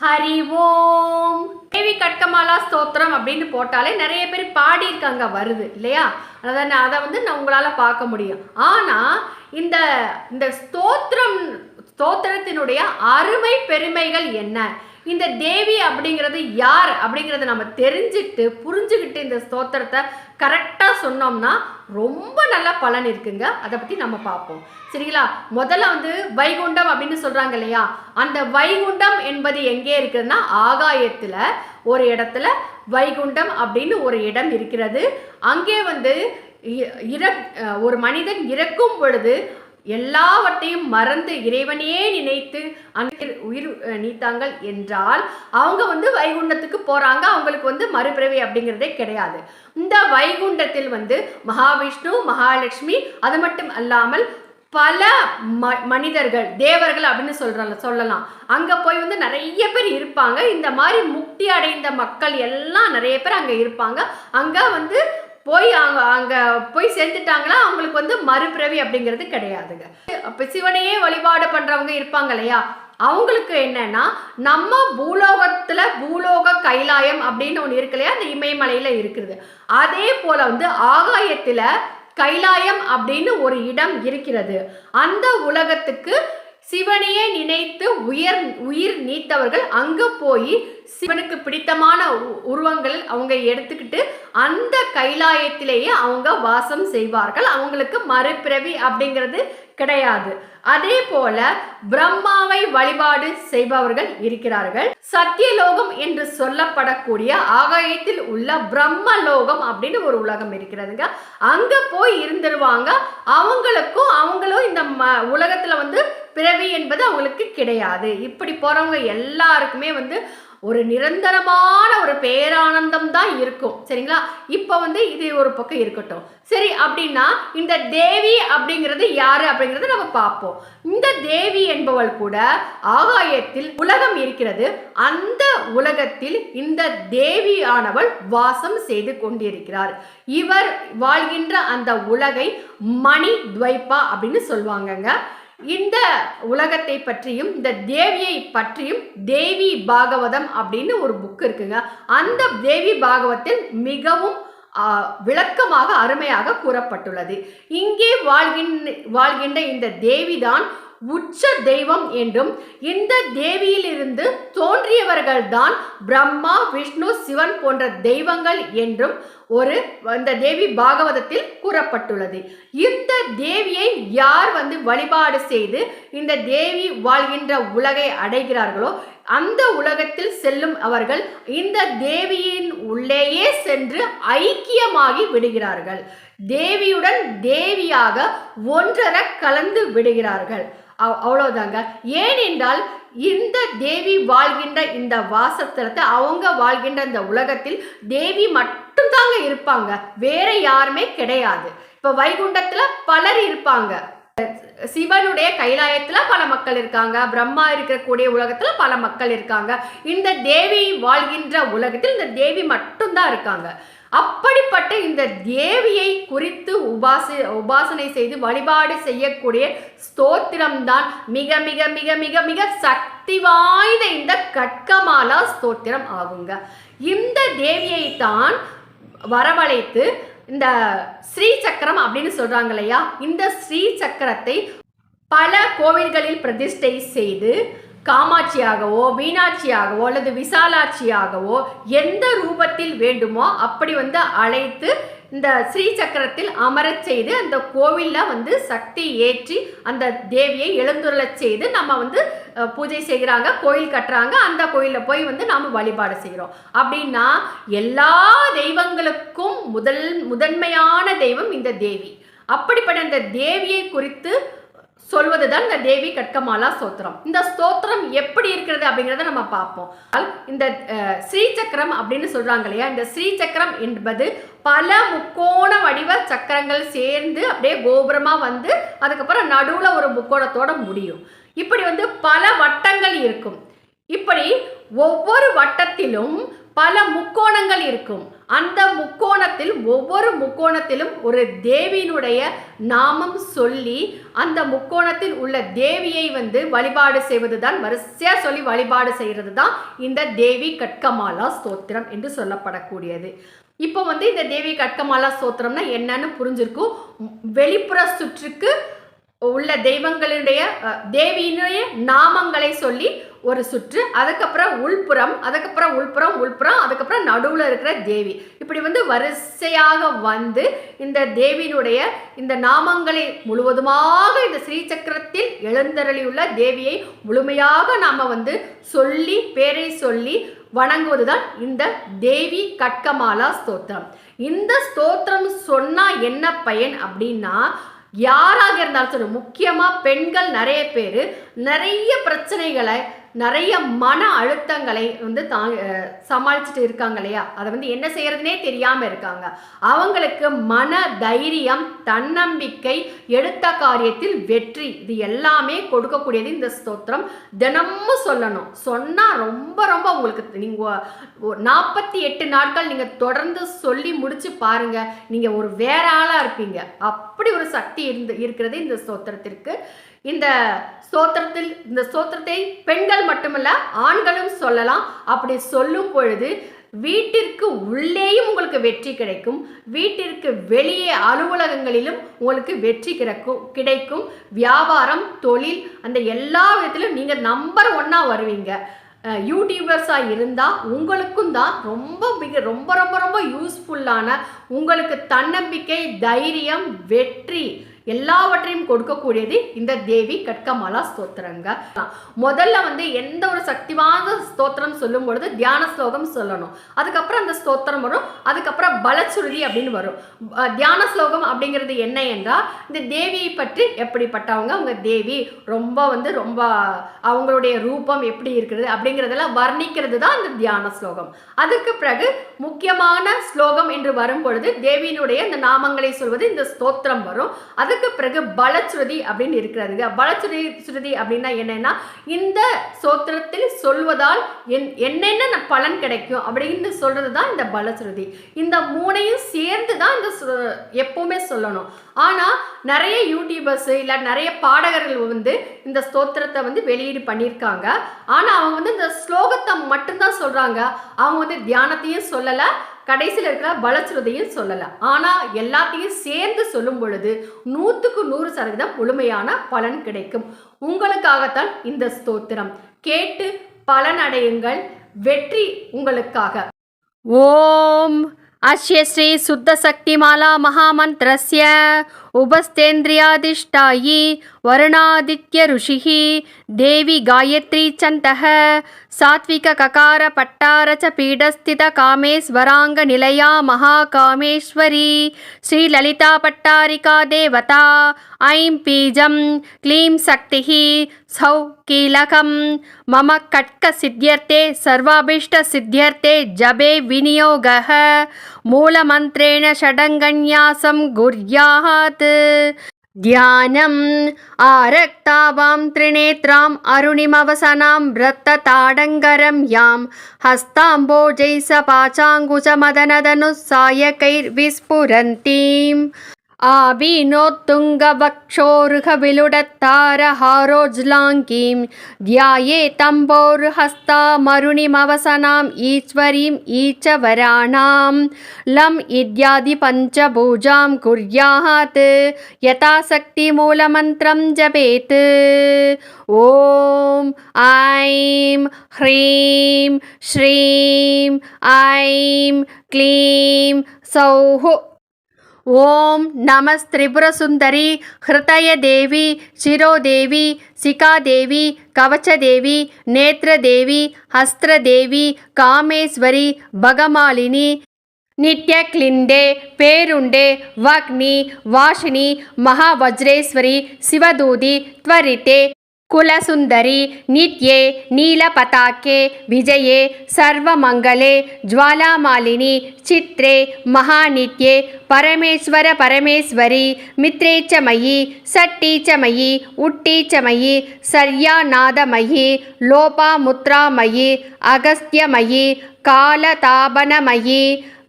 ஹரி ஓம். தேவி கட்கமாலா ஸ்தோத்திரம் அப்படின்னு போட்டாலே நிறைய பேர் பாடியிருக்காங்க வருது இல்லையா? அதை அதை வந்து நான் உங்களால் பார்க்க முடியும். ஆனால் இந்த இந்த ஸ்தோத்திரம் ஸ்தோத்திரத்தினுடைய அருமை பெருமைகள் என்ன? இந்த தேவி அப்படிங்கிறது யார் அப்படிங்கிறத நம்ம தெரிஞ்சுட்டு புரிஞ்சுக்கிட்டு இந்த ஸ்தோத்திரத்தை கரெக்டாக சொன்னோம்னா ரொம்ப நல்ல பலன் இருக்குங்க. அதை பற்றி நம்ம பார்ப்போம். சரிங்களா? முதல்ல வந்து வைகுண்டம் அப்படின்னு சொல்கிறாங்க இல்லையா? அந்த வைகுண்டம் என்பது எங்கே இருக்குதுன்னா ஆகாயத்தில் ஒரு இடத்துல வைகுண்டம் அப்படின்னு ஒரு இடம் இருக்கிறது. அங்கே வந்து இ- இற ஒரு மனிதன் இறக்கும் பொழுது எல்லாவற்றையும் மறந்து இறைவனையே நினைத்து உயிர் நீத்தாங்கள் என்றால் அவங்க வந்து வைகுண்டத்துக்கு போறாங்க. அவங்களுக்கு வந்து மறுபிறவி அப்படிங்கிறதே கிடையாது. இந்த வைகுண்டத்தில் வந்து மகாவிஷ்ணு மகாலட்சுமி அது மட்டும் அல்லாமல் பல ம மனிதர்கள் தேவர்கள் அப்படின்னு சொல்கிறாங்க சொல்லலாம். அங்கே போய் வந்து நிறைய பேர் இருப்பாங்க. இந்த மாதிரி முக்தி அடைந்த மக்கள் எல்லாம் நிறைய பேர் அங்கே இருப்பாங்க. அங்கே வந்து போய் அங்கே அங்கே போய் சேர்ந்துட்டாங்களா அவங்களுக்கு வந்து மறுபிறவி அப்படிங்கிறது கிடையாதுங்க. அப்போ சிவனையே வழிபாடு பண்ணுறவங்க இருப்பாங்க இல்லையா? அவங்களுக்கு என்னன்னா நம்ம பூலோகத்தில் பூலோக கைலாயம் அப்படின்னு ஒன்று இருக்கு இல்லையா? அந்த இமயமலையில் இருக்குது. அதே போல் வந்து ஆகாயத்தில் கைலாயம் அப்படின்னு ஒரு இடம் இருக்கிறது. அந்த உலகத்துக்கு சிவனையே நினைத்து உயர் உயிர் நீத்தவர்கள் அங்க போய் சிவனுக்கு பிடித்தமான உ- உருவங்கள் அவங்க எடுத்துக்கிட்டு அந்த கைலாயத்திலேயே அவங்க வாசம் செய்வார்கள். அவங்களுக்கு மறுபிறவி அப்படிங்கிறது கிடையாது. அதே போல பிரம்மாவை வழிபாடு செய்பவர்கள் இருக்கிறார்கள். சத்தியலோகம் என்று சொல்லப்படக்கூடிய ஆகாயத்தில் உள்ள பிரம்மலோகம் அப்படின்னு ஒரு உலகம் இருக்கிறதுங்க. அங்க போய் இருந்துருவாங்க. அவங்களுக்கும் அவங்களும் இந்த ம உலகத்துல வந்து பிறவி என்பது அவங்களுக்கு கிடையாது. இப்படி போறவங்க எல்லாருக்குமே வந்து ஒரு நிரந்தரமான ஒரு பேரானந்தம் தான் இருக்கும். சரிங்களா? இப்போ வந்து இது ஒரு பக்கம் இருக்கட்டும். சரி அப்படின்னா இந்த தேவி அப்படிங்கிறது யாரு அப்படிங்கிறது நம்ம பார்ப்போம். இந்த தேவி என்பவள் கூட ஆகாயத்தில் உலகம் இருக்கிறது. அந்த உலகத்தில் இந்த தேவியானவள் வாசம் செய்து கொண்டிருக்கிறார். இவர் வாழ்கின்ற அந்த உலகை மணி துவைப்பா அப்படின்னு சொல்லுவாங்கங்க. இந்த உலகத்தை பற்றியும் இந்த தேவியை பற்றியும் தேவி பாகவதம் அப்படின்னு ஒரு புக் இருக்குங்க. அந்த தேவி பாகவத்தில் மிகவும் விளக்கமாக அருமையாக கூறப்பட்டுள்ளது. இங்கே வாழ்கின்ற வாழ்கின்ற இந்த தேவிதான் உச்ச தெய்வம் என்றும் இந்த தேவியிலிருந்து தோன்றியவர்கள்தான் பிரம்மா விஷ்ணு சிவன் போன்ற தெய்வங்கள் என்றும் ஒரு இந்த தேவி பாகவதத்தில் கூறப்பட்டுள்ளது. இந்த தேவியை யார் வந்து வழிபாடு செய்து இந்த தேவி வாழ்கின்ற உலகை அடைகிறார்களோ அந்த உலகத்தில் செல்லும் அவர்கள் இந்த தேவியின் உள்ளேயே சென்று ஐக்கியமாகி விடுகிறார்கள். தேவியுடன் தேவியாக ஒன்றர கலந்து விடுகிறார்கள். அவ்- ஏனென்றால் இந்த தேவி வாழ்கின்ற இந்த வாசத்தலத்தை அவங்க வாழ்கின்ற இந்த உலகத்தில் தேவி மட்டும்தாங்க இருப்பாங்க. வேற யாருமே கிடையாது. இப்போ வைகுண்டத்தில் பலர் இருப்பாங்க. சிவனுடைய கைலாயத்தில் பல மக்கள் இருக்காங்க. பிரம்மா இருக்கக்கூடிய உலகத்தில் பல மக்கள் இருக்காங்க. இந்த தேவி வாழ்கின்ற உலகத்தில் இந்த தேவி மட்டும்தான் இருக்காங்க. அப்படிப்பட்ட இந்த தேவியை குறித்து உபாசி உபாசனை செய்து வழிபாடு செய்யக்கூடிய ஸ்தோத்திரம்தான். மிக மிக மிக மிக மிக சக்தி வாய்ந்த இந்த கட்கமாலா ஸ்தோத்திரம் ஆகுங்க. இந்த தேவியை தான் வரவழைத்து இந்த ஸ்ரீ சக்கரம் அப்படின்னு சொல்றாங்க இல்லையா? இந்த ஸ்ரீ சக்கரத்தை பல கோவில்களில் பிரதிஷ்டை செய்து காமாட்சியாகவோ மீனாட்சியாகவோ அல்லது விசாலாட்சியாகவோ எந்த ரூபத்தில் வேண்டுமோ அப்படி வந்து அழைத்து இந்த ஸ்ரீ சக்கரத்தில் அமரச் செய்து அந்த கோவிலில் வந்து சக்தி ஏற்றி அந்த தேவியை எழுந்துருளச் செய்து நம்ம வந்து பூஜை செய்கிறாங்க கோயில் கட்டுறாங்க. அந்த கோயிலில் போய் வந்து நாம் வழிபாடு செய்கிறோம் அப்படின்னா எல்லா தெய்வங்களுக்கும் முதல் முதன்மையான தெய்வம் இந்த தேவி. அப்படிப்பட்ட இந்த தேவியை குறித்து சொல்வதுதான் இந்த தேவி கட்கமாலா ஸ்தோத்திரம். இந்த ஸ்தோத்திரம் எப்படி இருக்கிறது அப்படிங்கிறத நம்ம பார்ப்போம். இந்த ஸ்ரீ சக்கரம் அப்படின்னு சொல்றாங்க இல்லையா? இந்த ஸ்ரீ சக்கரம் என்பது பல முக்கோண வடிவ சக்கரங்கள் சேர்ந்து அப்படியே கோபுரமா வந்து அதுக்கப்புறம் நடுவுல ஒரு முக்கோணத்தோட முடியும். இப்படி வந்து பல வட்டங்கள் இருக்கும். இப்படி ஒவ்வொரு வட்டத்திலும் பல முக்கோணங்கள் இருக்கும். அந்த முக்கோணத்தில் ஒவ்வொரு முக்கோணத்திலும் ஒரு தேவியினுடைய நாமம் சொல்லி அந்த முக்கோணத்தில் உள்ள தேவியை வந்து வழிபாடு செய்வது தான் வரிசையாக சொல்லி வழிபாடு செய்கிறது தான் இந்த தேவி கட்கமாலா ஸ்தோத்திரம் என்று சொல்லப்படக்கூடியது. இப்போ வந்து இந்த தேவி கட்கமாலா ஸ்தோத்திரம்னா என்னன்னு புரிஞ்சிருக்கும். வெளிப்புற சுற்றுக்கு உள்ள தெய்வங்களுடைய தேவியினுடைய நாமங்களை சொல்லி ஒரு சுற்று அதுக்கப்புறம் உள்புறம் அதுக்கப்புறம் உள்புறம் உள்புறம் அதுக்கப்புறம் நடுவில் இருக்கிற தேவி. இப்படி வந்து வரிசையாக வந்து இந்த தேவியினுடைய இந்த நாமங்களை முழுவதுமாக இந்த ஸ்ரீசக்கரத்தில் எழுந்தருளியுள்ள தேவியை முழுமையாக நாம் வந்து சொல்லி பேரை சொல்லி வணங்குவது தான் இந்த தேவி கட்கமாலா ஸ்தோத்திரம். இந்த ஸ்தோத்திரம் சொன்னால் என்ன பயன் அப்படின்னா யாராக இருந்தாலும் சரி முக்கியமாக பெண்கள் நிறைய பேர் நிறைய பிரச்சனைகளை நிறைய மன அழுத்தங்களை வந்து தா சமாளிச்சுட்டு இருக்காங்க இல்லையா? அதை வந்து என்ன செய்யறதுனே தெரியாமல் இருக்காங்க. அவங்களுக்கு மன தைரியம் தன்னம்பிக்கை எடுத்த காரியத்தில் வெற்றி இது எல்லாமே கொடுக்கக்கூடியது இந்த ஸ்தோத்திரம். தினமும் சொல்லணும். சொன்னால் ரொம்ப ரொம்ப உங்களுக்கு நீங்கள் நாற்பத்தி எட்டு நாட்கள் நீங்கள் தொடர்ந்து சொல்லி முடிச்சு பாருங்க. நீங்கள் ஒரு வேற ஆளாக இருப்பீங்க. அப்படி ஒரு சக்தி இருந்து இருக்கிறது இந்த ஸ்தோத்திரத்திற்கு. இந்த ஸ்தோத்திரத்தில் இந்த ஸ்தோத்திரத்தை பெண்கள் மட்டுமல்ல ஆண்களும் சொல்லலாம். அப்படி சொல்லும் பொழுது வீட்டிற்கு உள்ளேயும் உங்களுக்கு வெற்றி கிடைக்கும். வீட்டிற்கு வெளியே அலுவலகங்களிலும் உங்களுக்கு வெற்றி கிடைக்கும் கிடைக்கும். வியாபாரம் தொழில் அந்த எல்லா விதத்திலும் நீங்கள் நம்பர் ஒன்னாக வருவீங்க. யூடியூபர்ஸாக இருந்தால் உங்களுக்கும் தான் ரொம்ப மிக ரொம்ப ரொம்ப ரொம்ப யூஸ்ஃபுல்லான உங்களுக்கு தன்னம்பிக்கை தைரியம் வெற்றி. எல்லாவற்றையும் கொடுக்கக்கூடியது இந்த தேவி கட்கமாலா ஸ்தோத்திரங்க. முதல்ல வந்து எந்த ஒரு சக்திவான ஸ்தோத்திரம் சொல்லும் பொழுது தியான ஸ்லோகம் சொல்லணும். அதுக்கப்புறம் அந்த ஸ்தோத்திரம் வரும். அதுக்கப்புறம் பலச்சுருதி அப்படின்னு வரும். தியான ஸ்லோகம் அப்படிங்கிறது என்ன என்றால் இந்த தேவியை பற்றி எப்படிப்பட்டவங்க? அவங்க தேவி ரொம்ப வந்து ரொம்ப அவங்களுடைய ரூபம் எப்படி இருக்கிறது அப்படிங்கிறதெல்லாம் வர்ணிக்கிறது தான் இந்த தியான ஸ்லோகம். அதுக்கு பிறகு முக்கியமான ஸ்லோகம் என்று வரும் பொழுது தேவியினுடைய இந்த நாமங்களை சொல்வது இந்த ஸ்தோத்திரம் வரும். அதுக்கு பிறகு பலச்சுருதி அப்படின்னு இருக்கிறதுங்க பலச்சுருதி சுருதி அப்படின்னா என்னன்னா இந்த ஸ்தோத்திரத்தில் சொல்வதால் என் என்னென்ன பலன் கிடைக்கும் அப்படின்னு சொல்றது தான் இந்த பலச்சுருதி. இந்த மூணையும் சேர்ந்து தான் இந்த எப்போவுமே எப்பவுமே சொல்லணும். ஆனால் நிறைய யூடியூபர்ஸ் இல்லை நிறைய பாடகர்கள் வந்து இந்த ஸ்தோத்திரத்தை வந்து வெளியீடு பண்ணியிருக்காங்க. ஆனால் அவங்க வந்து இந்த ஸ்லோகத்தை மட்டும்தான் சொல்கிறாங்க அவங்க வந்து தியானத்தையும் சொல்லலை. கடைசியில் இருக்கிற பலச்சுருதியும் சொல்லலை ஆனால் எல்லாத்தையும் சேர்ந்து சொல்லும் பொழுது நூற்றுக்கு நூறு சதவீதம் முழுமையான பலன் கிடைக்கும் உங்களுக்காகத்தான் இந்த ஸ்தோத்திரம் கேட்டு பலனடையுங்கள் வெற்றி உங்களுக்காக ஓம் अस्य श्री शुद्धशक्तिमाला महामन्त्रस्य उपस्थेन्द्रियाधिष्ठायि वरुणादित्य ऋषिः देवी गायत्री चन्तः सात्विकककार पट्टार च पीडस्थितकामेश्वराङ्गनिलया महाकामेश्वरी श्रीललिता पट्टारिका देवता ऐं बीजं क्लीं शक्तिः सौ कीलकं मम कट्कसिद्ध्यर्थे सर्वाभीष्टसिद्ध्यर्थे जपे विनियोगः मूलमन्त्रेण षडङ्गन्यासं गुर्यात् ध्यानम् आरक्तावां त्रिनेत्राम् अरुणिमवसनां व्रतताडङ्गरं यां हस्ताम्बोजैः सपाचाङ्कुशमदनदनुः सायकैर्विस्फुरन्तीम् आविनोत्तुङ्गवक्षोरुहविलुडत्तारहारोज्लाङ्कीं ध्यायेतम्बोर्हस्तामरुणिमवसनाम् ईश्वरीम् ईचवराणां लम् इत्यादि पञ्चभुजां कुर्यात् यथाशक्तिमूलमन्त्रं जपेत्। ॐ ऐं ह्रीं श्रीं ऐं क्लीं सौः ఓం నమ త్రిపుర సుందరి హృదయదేవి శిరోదేవి శిఖాదేవి కవచదేవి నేత్రదేవి హస్త్రదేవి కామేశ్వరి భగమాలిని నిత్యక్లిండే పేరుండే వాగ్ని వాషిని మహావజ్రేశ్వరి శివదూది త్వరితే కులసుందరి నిత్యే నీలపతాకే విజయే సర్వమంగళే జ్వాలామాలిని చిత్రే మహానిత్యే పరమేశ్వర పరమేశ్వరి మిత్రేచమయి సట్టీచమయి ఉట్టీచమయి సర్యానాదమయి లోపాముత్రామయి అగస్త్యమయి காலதாபனமயி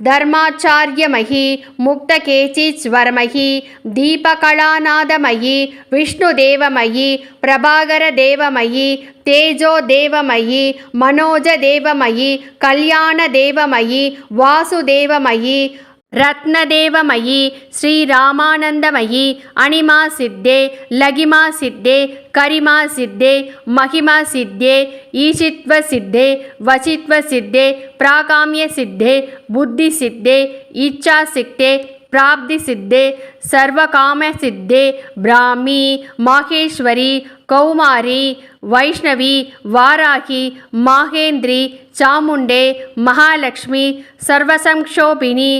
தர்மாச்சாரியமயி முக்தகேச்சீஸ்வரமயி தீபகலாநாதமயி விஷ்ணு தேவமயி பிரபாகர தேவமயி தேஜோ தேவமயி மனோஜ தேவமயி கல்யாண தேவமயி வாசுதேவமயி रत्नदेवमयी श्रीरामानन्दमयी करिमा सिद्धे महिमा सिद्धे ईशित्वसिद्धे वचित्वसिद्धे प्राकाम्यसिद्धे बुद्धिसिद्धे इच्छासिद्धे प्राप्तिसिद्धे सर्वकामसिद्धे ब्राह्मी माहेश्वरी కౌమారి వైష్ణవి వారాహి మాహేంద్రి చాముండే మహాలక్ష్మి సర్వసంక్షోభిణి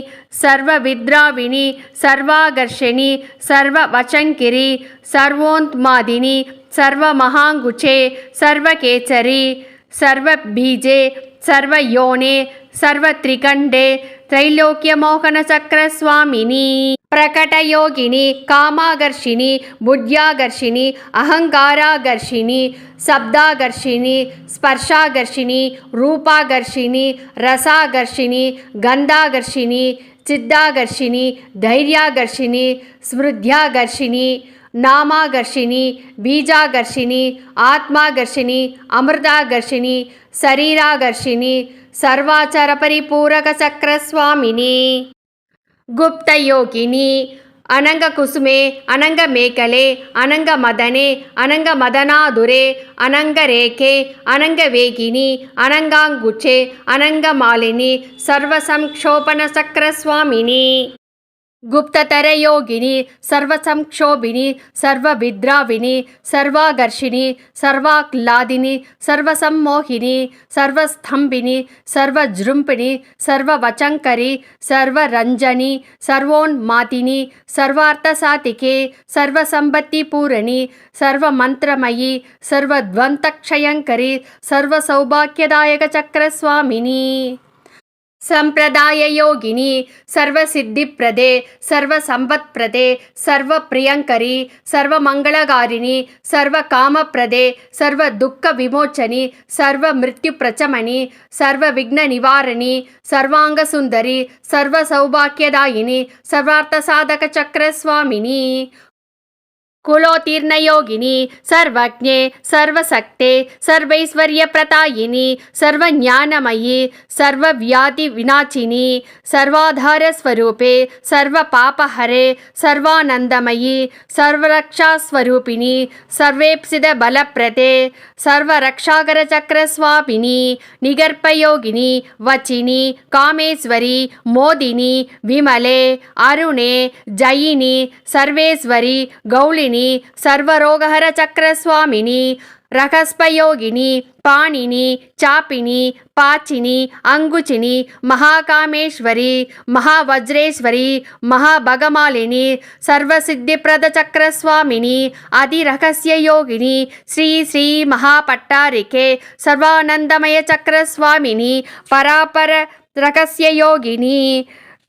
సర్వవిద్రావిణి సర్వాగర్షిణి సర్వవచంకిరి సర్వోన్మాదిని సర్వమహాంగుచే సర్వకేచరి సర్వబీజే సర్వయోనే సర్వత్రికండే త్రైలోక్యమోహన చక్రస్వామిని ప్రకటయోగిని కామాగర్షిణి బుడ్ధ్యాగర్షిణి అహంకారాగర్షిణి శబ్దాగర్షిణి స్పర్శాగర్షిణి రూపాగర్షిణి రసాగర్షిణి గంధాగర్షిణి చిద్దాగర్షిణి ధైర్యాగర్షిణి స్మృద్ధ్యాగర్షిణి నామాగర్షిణి బీజాగర్షిణి ఆత్మాగర్షిణి అమృతాగర్షిణి శరీరాగర్షిణి సర్వాచర పరిపూరక చక్రస్వామిని గుప్తయోగిని అనంగ కుసుమే అనంగ మేకలే అనంగ మదనే అనంగ మదనాదురే అనంగ రేఖే అనంగ వేగిని అనంగాంగుచే అనంగ మాలిని సర్వసంక్షోపణ చక్రస్వామిని गुप्ततरयोगिनी सर्वसंक्षोभिनी सर्वविद्राविणी सर्वाकर्षिणी सर्वाह्लादिनी सर्वसम्मोहिनी सर्वस्थम्भिनी सर्वजृम्भिणी सर्ववचङ्करी सर्वरञ्जनी सर्वोन्मादिनी सर्वार्थसातिके सर्वसम्पत्तिपूरणी सर्वमन्त्रमयी सर्वद्वन्द्वक्षयङ्करी सर्वसौभाग्यदायकचक्रस्वामिनी सम्प्रदाययोगिनी सर्वसिद्धिप्रदे सर्वसम्पत्प्रदे सर्वप्रियङ्करी सर्वमङ्गलकारिणी सर्वकामप्रदे सर्वदुःखविमोचनी सर्वमृत्युप्रचमनी सर्वविघ्ननिवारिणी सर्वाङ्गसुन्दरी सर्वसौभाग्यदायिनी सर्वार्थसाधकचक्रस्वामिनी కులోతీర్ణయోగిని సర్వజ్ఞే సర్వశక్తే సర్వైశ్వర్యప్రతాయిని సర్వజ్ఞానమయి సర్వవ్యాధి వినాచిని సర్వాధారస్వరూపే సర్వపాపహరే సర్వానందమయి సర్వరక్షాస్వరూపిణి సర్వేప్సిద బలప్రతే సర్వరక్షాకరచక్రస్వామిని నిగర్పయోగిని వచిని కామేశ్వరి మోదిని విమలే అరుణే జయిని సర్వేశ్వరి గౌళిని యోగిని సర్వరోగహర చక్రస్వామిని రకస్పయోగిని పాణిని చాపిని పాచిని అంగుచిని మహాకామేశ్వరి మహావజ్రేశ్వరి మహాభగమాలిని సర్వసిద్ధిప్రద చక్రస్వామిని అతిరహస్య యోగిని శ్రీ శ్రీ మహాపట్టారికే సర్వానందమయ చక్రస్వామిని పరాపర రహస్య యోగిని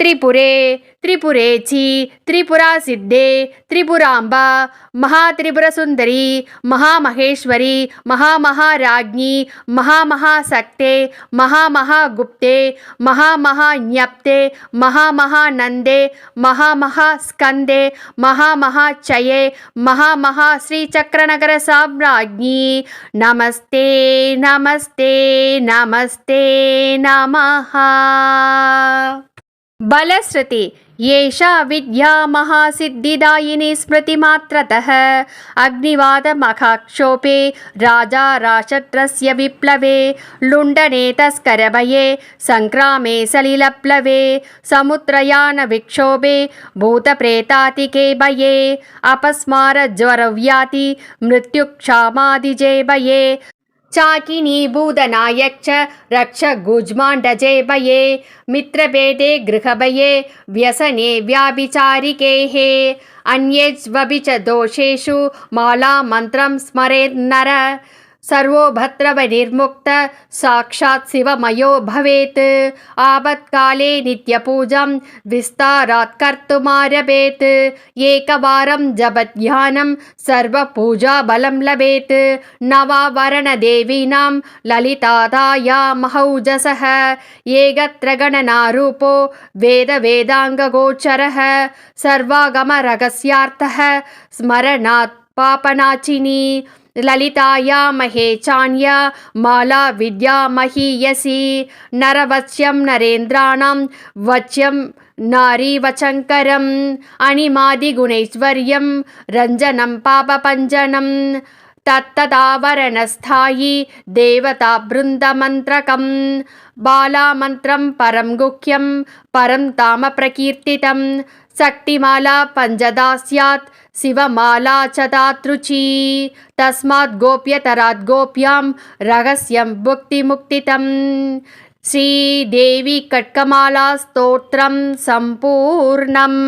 त्रिपुरे, त्रिपुरेची त्रिपुरा सिद्धे त्रिपुरांबा महात्रिपुरसुंदरी महामहेश्वरी, महामहाराज्ञी महामहाशक्ते महामहागुप्ते, महामहान्यप्ते महामहानंदे महामहास्कंदे महामहाचये महामहाश्रीचक्रनगर साम्राज्ञी नमस्ते नमस्ते नमस्ते, नमः। బలశ్రుతి ఏషా విద్యా మహాసిద్ధిదాయిని స్మృతిమాత్రత అగ్నివాదమఖాక్షోపే రాజా రాషట్రస్య విప్లవే లుండనే తస్కరభయే సంక్రామే సలిలప్లవే సముద్రయాన విక్షోభే భూతప్రేతాతికే భయే అపస్మార జ్వరవ్యాతి మృత్యుక్షామాదిజే భయే च रक्ष गुज्माण्डजे भये मित्रभेदे गृहभये व्यसने व्याभिचारिकेः। अन्येष्वपि च दोषेषु मालामन्त्रं स्मरेत् नर सर्वो भद्रवनिर्मुक्त साक्षात् शिवमयो भवेत्। आपत्काले नित्यपूजां विस्तारात् कर्तुमारभेत्। एकवारं जपध्यानं सर्वपूजाबलं लभेत्। नवावरणदेवीनां ललितादाया महौजसः एकत्र गणनारूपो वेदवेदाङ्गगोचरः। सर्वागमरहस्यार्थः स्मरणात् पापनाचिनी ललिताया महे चान्या माला विद्या महीयसी नरवच्यं नरेन्द्राणां वच्यं नारीवचङ्करम् अणिमादिगुणैश्वर्यं रञ्जनं पापपञ्जनं। तत्तदावरणस्थायि देवताबृन्दमन्त्रकं बालामन्त्रं परं गुह्यं परं तामप्रकीर्तितं शक्तिमाला पञ्चदा स्यात् शिवमाला च तातृची। तस्मात् गोप्यतरात् गोप्यां रहस्यं भुक्तिमुक्तितं श्रीदेवी कट्कमाला स्तोत्रं सम्पूर्णम्।